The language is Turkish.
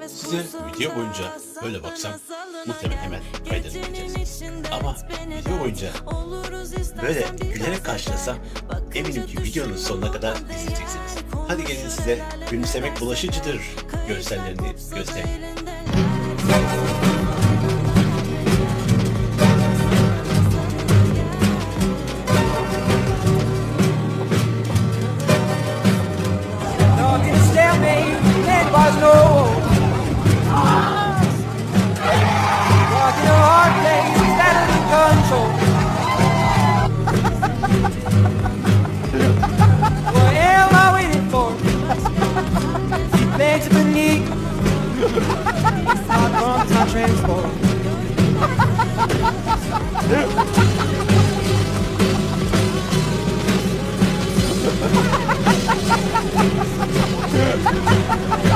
Size video boyunca böyle baksam muhtemelen hemen kaydedileceğiz. Ama video boyunca böyle gülerek karşılasam eminim ki videonun sonuna kadar izleyeceksiniz. Hadi gelin size gülümsemek bulaşıcıdır görsellerini göstereyim. time transport. Yeah.